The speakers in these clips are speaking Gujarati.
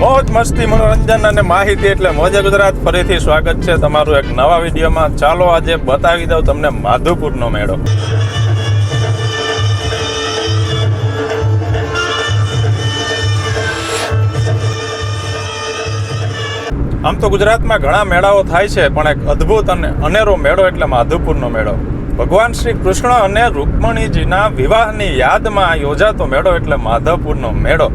મોજ મસ્તી મનોરંજન અને માહિતી એટલે મોજે ગુજરાત. ફરીથી સ્વાગત છે તમારું એક નવા વિડીયોમાં. ચાલો આજે બતાવી દઉં તમને માધુપુરનો મેળો. આમ તો ગુજરાતમાં ઘણા મેળાઓ થાય છે, પણ એક અદ્ભુત અને અનેરો મેળો એટલે માધુપુરનો મેળો. ભગવાન શ્રી કૃષ્ણ અને રૂકમણીજીના વિવાહની યાદમાં યોજાતો મેળો એટલે માધવપુરનો મેળો.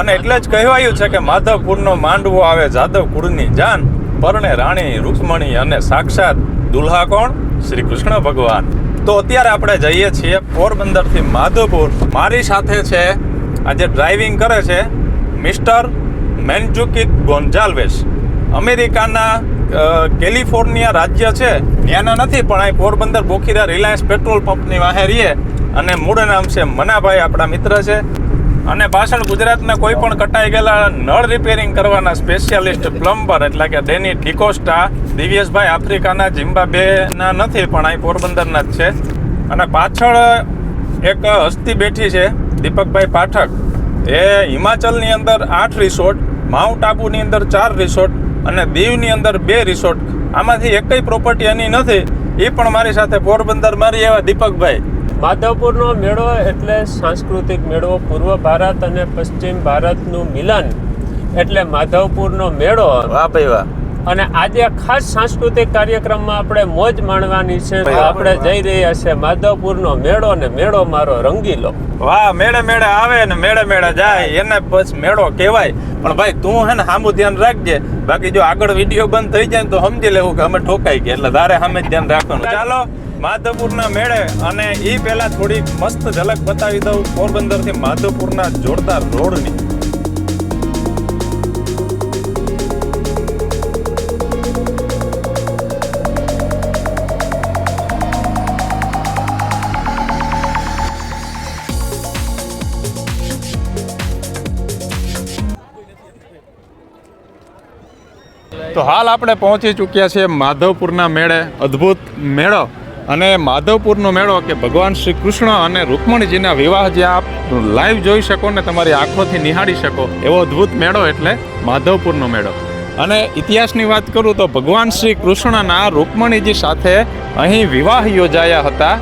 અને એટલે જ કહેવાયું છે કે માધવપુરનો માંડવો આવે જાદવપુરની જાન, પરણે રાણી રૂકમણી અને સાક્ષાત દુલ્હા કોણ? શ્રી કૃષ્ણ ભગવાન. તો અત્યારે આપણે જઈએ છીએ પોરબંદરથી માધવપુર. મારી સાથે છે, આજે ડ્રાઇવિંગ કરે છે, મિસ્ટર મેન્જુકી ગોન્ઝાલ્વેસ અમેરિકાના કેલિફોર્નિયા રાજ્ય છે. ત્યાંના નથી, પણ અહીં પોરબંદર બોખીરા રિલાયન્સ પેટ્રોલ પંપની વાહે રહીએ. અને મૂળ નામ છે મનાભાઈ, આપણા મિત્ર છે. અને પાછળ ગુજરાતના કોઈ પણ કટાઈ ગયેલા નળ રિપેરિંગ કરવાના સ્પેશિયાલિસ્ટ પ્લમ્બર એટલે કે ડેની ડિકોસ્ટા દિવ્યેશભાઈ આફ્રિકાના જિમ્બાબ્વેના નથી, પણ અહીં પોરબંદરના જ છે. અને પાછળ એક હસ્તી બેઠી છે, દીપકભાઈ પાઠક. એ હિમાચલની અંદર આઠ રિસોર્ટ માઉન્ટ આબુની અંદર ચાર રિસોર્ટ અને દીવની અંદર બે રિસોર્ટ આમાંથી એકય પ્રોપર્ટી એની નથી. એ પણ મારી સાથે પોરબંદર મારી એવા દીપકભાઈ. માધવપુરનો મેળો એટલે સાંસ્કૃતિક મેળો પૂર્વ ભારત અને પશ્ચિમ ભારતનું મિલન એટલે માધવપુરનો મેળો. વાહ ભાઈ વાહ. અને આજે ખાસ સાંસ્કૃતિક કાર્યક્રમમાં આપણે મોજ માણવાની છે. આપણે જઈ રહ્યા છે માધવપુરનો મેળો ને મેળો મારો રંગીલો. વાહ મેળે મેળે આવે ને મેળે મેળે જાય. એને બસ મેળો કહેવાય. પણ ભાઈ તું હે ને સામું ધ્યાન રાખજે. બાકી જો આગળ વીડિયો બંધ થઈ જાય તો સમજી લેવું કે અમે ઠોકાઈ ગયા. એટલે તારે સામે ધ્યાન રાખવાનું. ચાલો. માધવપુરના મેળે અને એ પહેલા થોડી મસ્ત ઝલક બતાવી દઉં પોરબંદરથી માધવપુરના જોરદાર રોડની. તો હાલ આપણે પહોંચી ચૂક્યા છીએ માધવપુરના મેળે. અદ્ભુત મેળો. અને માધવપુરનો મેળો કે ભગવાન શ્રી કૃષ્ણ અને રૂકમણીજીના વિવાહ જે આપ લાઈવ જોઈ શકો ને તમારી આંખોથી નિહાળી શકો, એવો અદ્ભુત મેળો એટલે માધવપુરનો મેળો. અને ઇતિહાસની વાત કરું તો ભગવાન શ્રી કૃષ્ણના રૂકમણીજી સાથે અહીં વિવાહ યોજાયા હતા.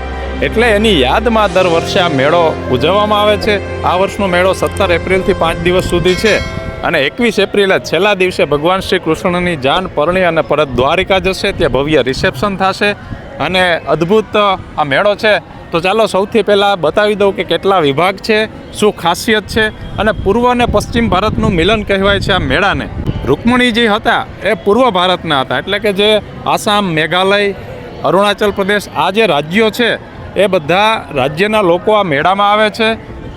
એટલે એની યાદમાં દર વર્ષે આ મેળો ઉજવવામાં આવે છે. આ વર્ષનો મેળો સત્તર એપ્રિલથી પાંચ દિવસ સુધી છે. અને એકવીસ એપ્રિલે છેલ્લા દિવસે ભગવાન શ્રી કૃષ્ણની જાન પરણી અને પરત દ્વારિકા જશે, ત્યાં ભવ્ય રિસેપ્શન થશે. અને અદ્ભુત આ મેળો છે. તો ચાલો સૌથી પહેલાં બતાવી દઉં કે કેટલા વિભાગ છે, શું ખાસિયત છે અને પૂર્વ અને પશ્ચિમ ભારતનું મિલન કહેવાય છે આ મેળાને. રૂકમણીજી હતા, એ પૂર્વ ભારતના હતા. એટલે કે જે આસામ, મેઘાલય, અરુણાચલ પ્રદેશ, આ જે રાજ્યો છે, એ બધા રાજ્યના લોકો આ મેળામાં આવે છે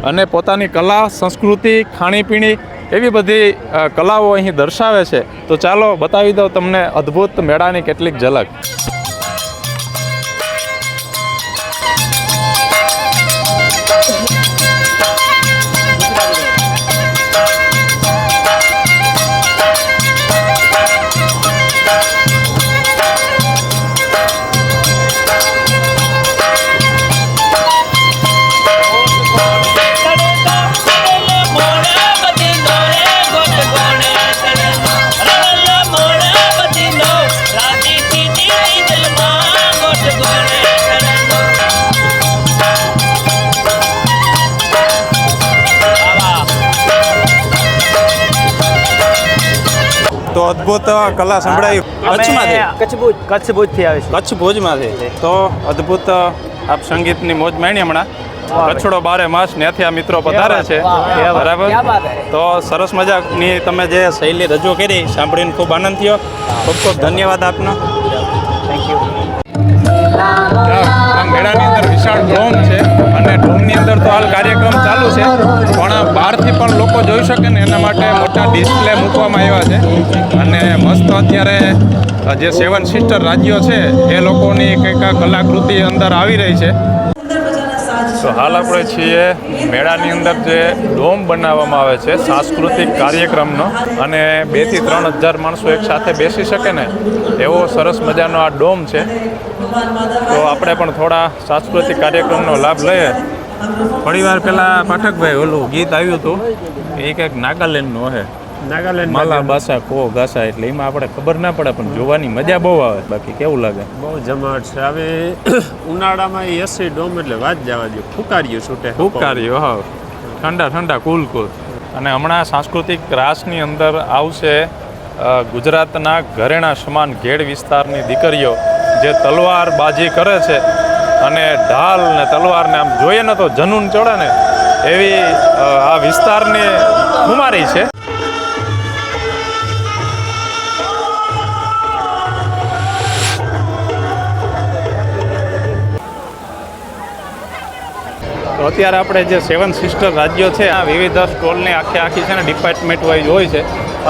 અને પોતાની કલા, સંસ્કૃતિ, ખાણીપીણી એવી બધી કલાઓ અહીં દર્શાવે છે. તો ચાલો બતાવી દઉં તમને અદ્ભુત મેળાની કેટલીક ઝલક. તો અદ્ભુત કલા સંભળાઈ કચ્છમાંથી કચ્છ ભુજ કચ્છ ભુજથી આવે છે કચ્છ ભુજમાંથી તો અદ્ભુત આપ સંગીતની મોજ માણી હમણાં. કચ્છડો બારે માસ ત્યાંથી આ મિત્રો પધારે છે. બરાબર? તો સરસ મજાની તમે જે શૈલી રજૂ કરી સાંભળીને ખૂબ આનંદ થયો. ખૂબ ખૂબ ધન્યવાદ આપનો. આ મેળાની અંદર વિશાળ ડોમ છે અને ડોમની અંદર તો હાલ કાર્યક્રમ ચાલુ છે. પણ બહારથી પણ લોકો જોઈ શકે ને એના માટે મોટા ડિસ્પ્લે મૂકવામાં આવ્યા છે. અને મસ્ત અત્યારે જે સેવન સિસ્ટર રાજ્યો છે, એ લોકોની કંઈક કલાકૃતિ અંદર આવી રહી છે. તો હાલ આપણે છીએ મેળાની અંદર જે ડોમ બનાવવામાં આવે છે, સાંસ્કૃતિક કાર્યક્રમનો. અને બેથી ત્રણ હજાર માણસો એક સાથે બેસી શકે ને, એવો સરસ મજાનો આ ડોમ છે. તો આપણે પણ થોડા સાંસ્કૃતિક કાર્યક્રમનો લાભ લઈએ. થોડી વાર પહેલાં પાઠકભાઈ ઓલું ગીત આવ્યું હતું. એ કંઈક નાગાલેન્ડનું હે. નાગાલેન્ડ માલા બાસા કો ગાસા એટલે એમાં આપણે ખબર ના પડે પણ જોવાની મજા બહુ આવે. બાકી કેવું લાગે? બહુ જમાટ છે. હવે ઉનાળામાં એસી ડોમ એટલે વાત જવા દો ફુકાર્યું છૂટે ફૂકાર્યો હા. ઠંડા ઠંડા કુલ કુલ. અને હમણાં સાંસ્કૃતિક રાસની અંદર આવશે ગુજરાતના ઘરેણા સમાન ઘેડ વિસ્તારની દીકરીઓ જે તલવાર બાજી કરે છે અને ઢાલ ને તલવારને આમ જોઈએ ને તો જનૂન ચડે ને એવી આ વિસ્તારની ખુમારી છે. તો અત્યારે આપણે જે સેવન સિસ્ટર રાજ્યો છે આ વિવિધ સ્ટોલની આખી આખી છે ને ડિપાર્ટમેન્ટ વાઇઝ હોય છે.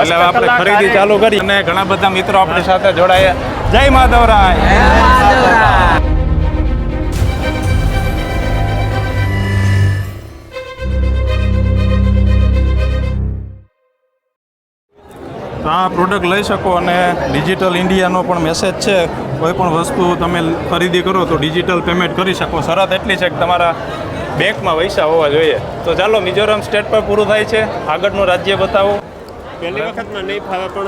એટલે આપણે ખરીદી ચાલુ કરી અને ઘણા બધા મિત્રો આપણી સાથે જોડાયા. જય માધવરાય. આ પ્રોડક્ટ લઈ શકો અને ડિજિટલ ઇન્ડિયાનો પણ મેસેજ છે. કોઈ પણ વસ્તુ તમે ખરીદી કરો તો ડિજિટલ પેમેન્ટ કરી શકો. શરત એટલી છે કે તમારા બેંકમાં પૈસા હોવા જોઈએ. તો ચાલો મિઝોરમ સ્ટેટ પર પૂરું થાય છે. આગળનું રાજ્ય બતાવો. પહેલી વખતમાં નહીં ફાવે પણ.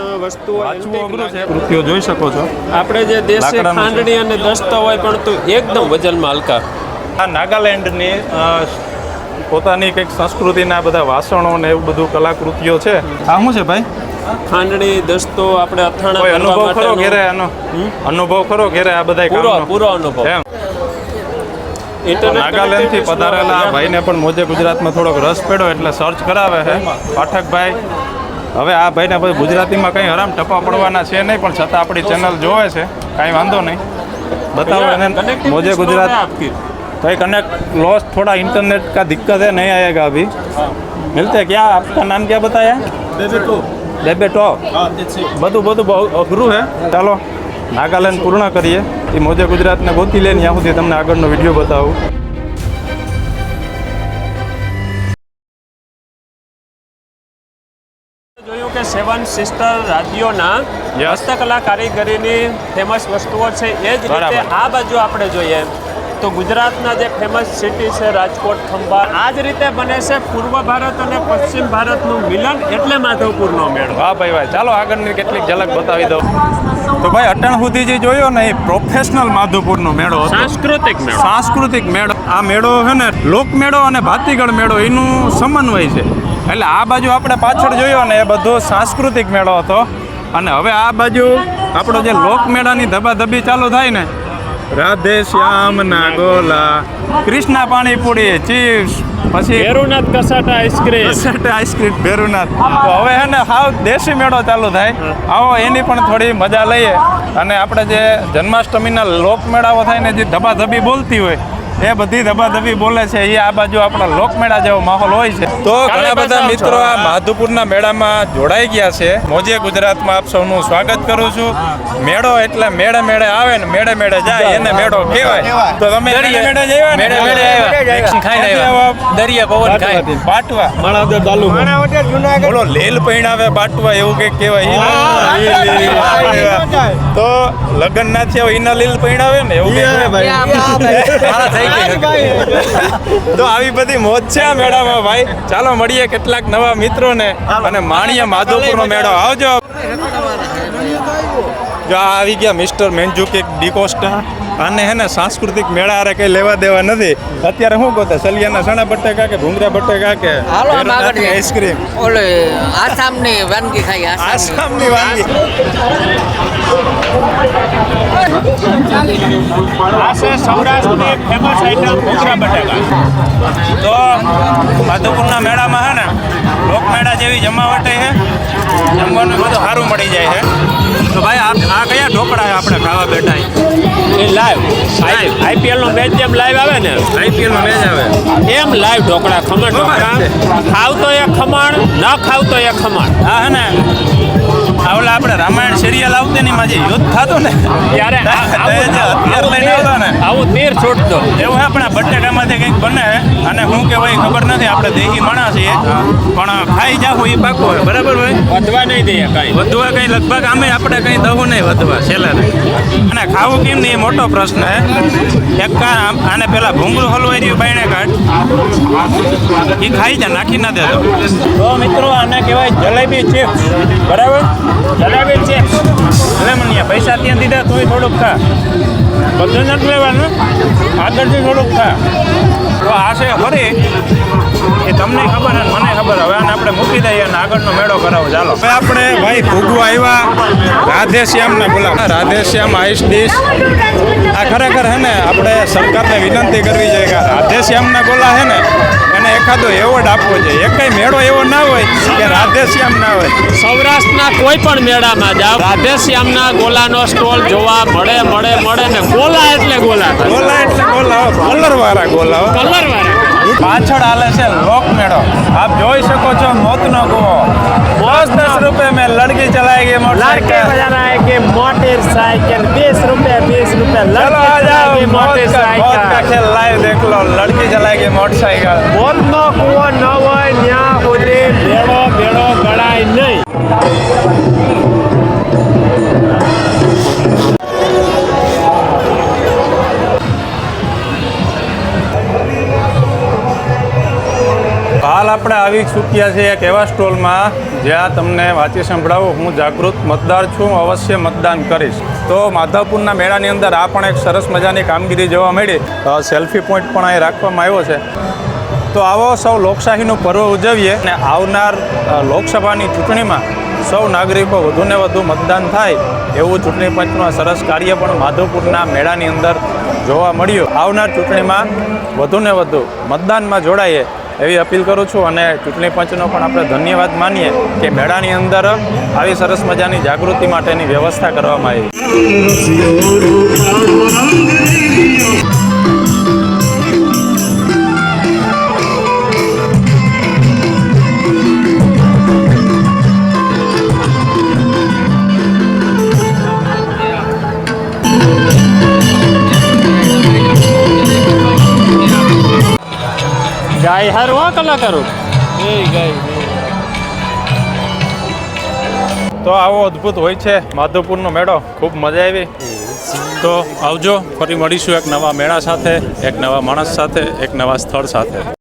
કૃતિઓ જોઈ શકો છો. આપણે જે દેશી છે. ખાંડણી અને દસ્તો હોય પણ તો એકદમ વજનમાં હલકા. આ નાગાલેન્ડની પોતાની કંઈક સંસ્કૃતિના બધા વાસણો ને એવું બધું કલાકૃતિઓ છે. આ શું છે ભાઈ? ખાંડણી દસ્તો આપણે અથાણા અનુભવ ખરો ઘેરે આનો? અનુભવ ખરો ઘેરે આ બધા પૂરો પૂરો અનુભવ. નાગાલેન્ડથી પધારેલા આ ભાઈને પણ મોજે ગુજરાતમાં થોડોક રસ પડ્યો એટલે સર્ચ કરાવે છે પાઠકભાઈ હવે આ ભાઈને પછી ગુજરાતીમાં કંઈ હરામ ટપા પડવાના છે નહીં પણ છતાં આપણી ચેનલ જોવે છે કાંઈ વાંધો નહીં બતાવો એને મોજે ગુજરાત कहीं कनेक्ट लॉस थोड़ा इंटरनेट का दिक्कत है नहीं आएगा अभी मिलते हैं क्या आपका नाम क्या बताया બેબેટો બધું બધું બહુ અઘરું છે ચાલો નાગાલેન્ડ પૂર્ણ કરીએ એ મોજે ગુજરાતને ગોતી લે ત્યાં સુધી તમને આગળનો વીડિયો બતાવું. જોયું કે સેવન સિસ્ટર રાજ્યોના હસ્તકલા કારીગરીની ફેમસ વસ્તુઓ છે એ જ રીતે. આ બાજુ આપણે જોઈએ. તો ગુજરાતના જે ફેમસ સિટી છે રાજકોટ ખંભાત આ જ રીતે બને છે પૂર્વ ભારત અને પશ્ચિમ ભારતનું મિલન એટલે માધવપુરનો મેળો. વાહ ભાઈ ભાઈ ચાલો આગળની કેટલીક ઝલક બતાવી દઉં. તો ભાઈ અટણ સુધી જે જોયો ને એ પ્રોફેશનલ માધવપુરનો મેળો સાંસ્કૃતિક મેળો. સાંસ્કૃતિક મેળો. આ મેળો છે ને લોકમેળો અને ભાતીગળ મેળો એનું સમન્વય છે. એટલે આ બાજુ આપણે પાછળ જોયો ને એ બધો સાંસ્કૃતિક મેળો હતો. અને હવે આ બાજુ આપણો જે લોકમેળાની ધબાધબી ચાલુ થાય ને રાધે શ્યામ ના ગોલા કૃષ્ણા પાણીપુરી ચીપ્સ પછી Bherunath cassata ice cream cassata ice cream Bherunath. તો હવે હે ને હાવ દેશી મેળો ચાલુ થાય. આવો એની પણ થોડી મજા લઈએ. અને આપણે જે જન્માષ્ટમીના લોકમેળાઓ થાય ને જે ધબાધબી બોલતી હોય એ બધી ધબાધબી બોલે છે એ આ બાજુ આપણા લોકમેળા જેવો માહોલ હોય છે. તો ઘણા બધા મિત્રો આ માધુપુરના મેળામાં જોડાઈ ગયા છે. મોજે ગુજરાતમાં આપ સૌનું સ્વાગત કરું છું. મેળો એટલે મેળે મેળે આવે ને મેળે મેળે જાય એને મેળો કહેવાય. તો તમે મેળે મેળે આવ્યા મેળે મેળે આવ્યા. આવ્યા. દરિયા પવન ખાય. બાટવા. બોલો લેલ પૈણાવે બાટવા એવું કંઈક કહેવાય. તો લગ્ન ના થયા હોય એના લીલ પૈણાવે ને. એવું. તો આવી બધી મોજ છે આ મેળામાં ભાઈ. ચાલો મળીએ કેટલાક નવા મિત્રોને અને માણીએ માધવપુરનો મેળો. આવજો. જો આ આવી ગયા મિસ્ટર મેન્જુકિક ડિકોસ્ટા. અને હે ને સાંસ્કૃતિક મેળા હારે કઈ લેવા દેવા નથી. અત્યારે શું કહો સલિયાના સણા બટેકા કે ભૂંગરા બટેકા કે હાલો આઈસ્ક્રીમ. ઓલે આસામની વાનગી ખાઈ આસામની. આસામની વાનગી. આ છે સૌરાષ્ટ્રની ફેમસ આઈટમ ભૂંગરા બટેકા. તો માધુપુરના મેળામાં હે ને લોકમેળા જેવી જમાવટ છે. જમવાનું બધું સારું મળી જાય છે. તો ભાઈ આ કયા ઢોકળા આપણે ખાવા બેઠા એ લાઈવ આઈપીએલ નો મેચ જેમ લાઈવ આવે ને. આઈપીએલનો મેચ આવે. એમ લાઈવ ઢોકળા ખમણ ઢોકળા. ખાવ તો એ ખમણ ન ખાવ તો એ ખમણ. આ હે ને. આ ઓલા આપણે રામાયણ સિરિયલ આવતી ને એમાં જે યુદ્ધ થતું ને ત્યારે હથિયાર લઈને આવતા ને. આવું તીર છૂટતો. એવું આપણા બટેટામાંથી કંઈક બને અને હું કે ભાઈ ખબર નથી આપણે દેહી માણસ છીએ. પણ ખાઈ જાવું એ પાકું હોય બરાબર ભાઈ? વધવા નહીં દઈએ કાંઈ. વધવા કંઈ લગભગ આમે આપણે કંઈ દવું નહીં વધવા છેલ્લે અને ખાવું કેમ નહીં એ મોટો પ્રશ્ન છે એક કામ આને પેલા ભૂંગળું હલવાઈ રહ્યું બાયણે કાઢ એ ખાઈ જા નાખી ના દેતો. તો મિત્રો આને કહેવાય જલેબી ચિપ્સ. બરાબર? જલેબી છે. એટલે મને પૈસા ત્યાં દીધા, તોય થોડુંક ખા બધું નથી લેવાનું. આગળથી થોડુંક ખા તો આ છે ફરી. એ તમને ખબર અને મને ખબર. હવે આને આપણે મૂકી દઈએ અને આગળનો મેળો કરાવો. ચાલો. હવે આપણે ભાઈ ભૂગુ આવ્યા. રાધે શ્યામના ગુલાબ રાધે શ્યામ આઈસ ડીશ. આ ખરેખર હે ને, આપણે સરકારને વિનંતી કરવી જોઈએ કે રાધે શ્યામના ગોલા હે ને. એકાદો એવોર્ડ આપવો જોઈએ. એક મેળો એવો ના હોય કે રાધે શ્યામ ના હોય. સૌરાષ્ટ્રના કોઈ પણ મેળામાં જાઓ રાધેશ્યામના ગોલાનો સ્ટોલ જોવા મળે મળે મળે ને ગોલા એટલે ગોલા. ગોલા એટલે ગોલા કલર વાળા ગોલા. કલર વાળા પાછળ આલે છે લોક મેળો. આપ જોઈ શકો છો મોતનો કુવો દસ દસ રૂપये में लड़की चलाएगी लड़के बजाना है कि मोटरसाइकिल बीस रुपए बीस रुपए लड़के मोटरसाइकिल का खेल लाइव देख लो लड़की चलाएगी मोटरसाइकिल बोल नो कुओ न हो न्या उले भेड़ो भेड़ो गड़ाई नहीं હાલ આપણે આવી ચૂક્યા છે એક એવા સ્ટોલમાં જ્યાં તમને વાંચી સંભળાવું, હું જાગૃત મતદાર છું અવશ્ય મતદાન કરીશ. તો માધવપુરના મેળાની અંદર આ પણ એક સરસ મજાની કામગીરી જોવા મળી. સેલ્ફી પોઈન્ટ પણ અહીં રાખવામાં આવ્યો છે. તો આવો સૌ લોકશાહીનું પર્વ ઉજવીએ અને આવનાર લોકસભાની ચૂંટણીમાં સૌ નાગરિકો વધુને વધુ મતદાન થાય એવું ચૂંટણી પંચનું સરસ કાર્ય પણ માધવપુરના મેળાની અંદર જોવા મળ્યું. આવનાર ચૂંટણીમાં વધુને વધુ મતદાનમાં જોડાઈએ. એવી અપીલ કરું છું અને ચૂંટણી પંચનો પણ આપણે ધન્યવાદ માનીએ કે મેળાની અંદર આવી સરસ મજાની જાગૃતિ માટેની વ્યવસ્થા કરવામાં આવી. ગાય હારું, હા કલાકારો તો આવો અદ્ભુત હોય છે માધવપુરનો મેળો. ખૂબ મજા આવી. તો આવજો, ફરી મળીશું એક નવા મેળા સાથે, એક નવા માણસ સાથે, એક નવા સ્થળ સાથે.